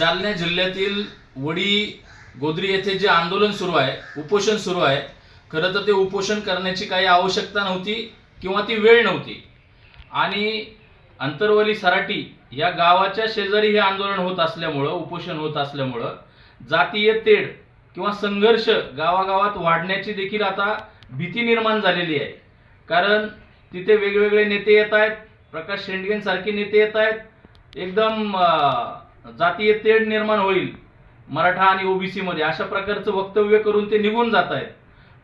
जालना जिल्ह्यातील वडी गोद्री येथे जे आंदोलन सुरू आहे उपोषण सुरू आहे खरं तर ते उपोषण करण्याची काही आवश्यकता नव्हती किंवा ती वेळ नव्हती. आणि अंतरवली सराटी या गावाच्या शेजारी हे आंदोलन होत असल्यामुळं उपोषण होत असल्यामुळं जातीय तेढ किंवा संघर्ष गावागावात वाढण्याची देखील आता भीती निर्माण झालेली आहे. कारण तिथे वेगवेगळे नेते येत आहेत प्रकाश शेंडगेंसारखे नेते येत आहेत एकदम जातीय तेढ निर्माण होईल. मराठा आणि ओबीसीमध्ये अशा प्रकारचं वक्तव्य करून ते निघून जात आहेत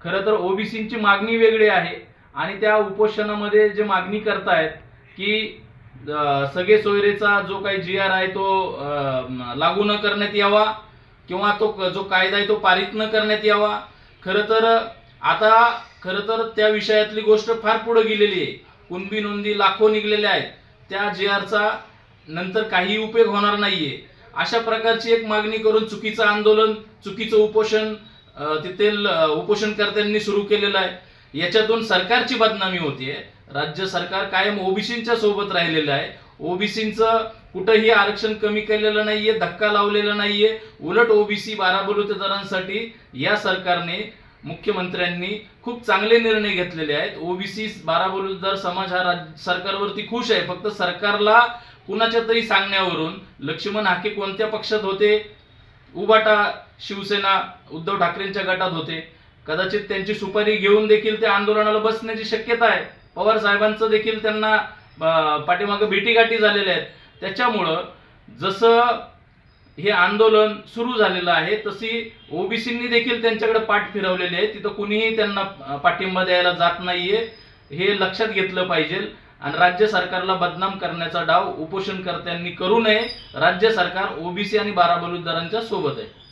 खरं तर ओबीसींची मागणी वेगळी आहे आणि त्या उपोषणामध्ये जे मागणी करतायत की सगळे सोयरेचा जो काही जी आर आहे तो लागू न करण्यात यावा किंवा तो जो कायदा आहे तो पारित न करण्यात यावा. खरं तर आता खरं तर त्या विषयातली गोष्ट फार पुढे गेलेली आहे. कुणबी नोंदी लाखो निघलेल्या आहेत. त्या जी आरचा नंतर काही उपयोग होणार नाहीये. अशा प्रकारची एक मागणी करून चुकीचं आंदोलन चुकीचं उपोषण अं, तेथील उपोषणकर्त्यांनी सुरू केलेलं आहे. याच्यातून सरकारची बदनामी होतीये. राज्य सरकार कायम ओबीसींच्या सोबत राहिलेलं आहे. ओबीसींचं कुठंही आरक्षण कमी केलेलं नाहीये धक्का लावलेला नाहीये. उलट ओबीसी बारा बलुतेदारांसाठी या सरकारने मुख्यमंत्र्यांनी खूप चांगले निर्णय घेतलेले आहेत. ओबीसी बारा बलुतेदार समाज हा राज्य सरकारवरती खुश आहे. फक्त सरकारला कुणाच्या तरी सांगण्यावरून लक्ष्मण हाके कोणत्या पक्षात होते? उबाटा शिवसेना उद्धव ठाकरेंच्या गटात होते. कदाचित त्यांची सुपारी घेऊन देखील त्या आंदोलनाला बसण्याची शक्यता आहे. पवार साहेबांचं देखील त्यांना पाठीमागं भेटीगाठी झालेल्या आहेत. त्याच्यामुळं जसं हे आंदोलन सुरू झालेलं आहे तशी ओबीसींनी देखील त्यांच्याकडे पाठ फिरवलेली आहे. तिथं कुणीही त्यांना पाठिंबा द्यायला जात नाहीये. हे लक्षात घेतलं पाहिजे. आणि राज्य सरकारला बदनाम करण्याचा डाव उपोषणकर्त्यांनी करू नये. राज्य सरकार ओबीसी आणि बारा बलुतदारांच्या सोबत आहे.